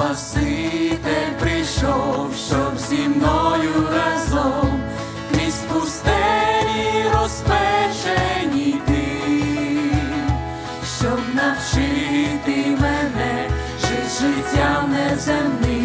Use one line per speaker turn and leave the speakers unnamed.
Спаситель прийшов, щоб зі мною разом крізь пустелі розпечені ти, щоб навчити мене жить життям неземним.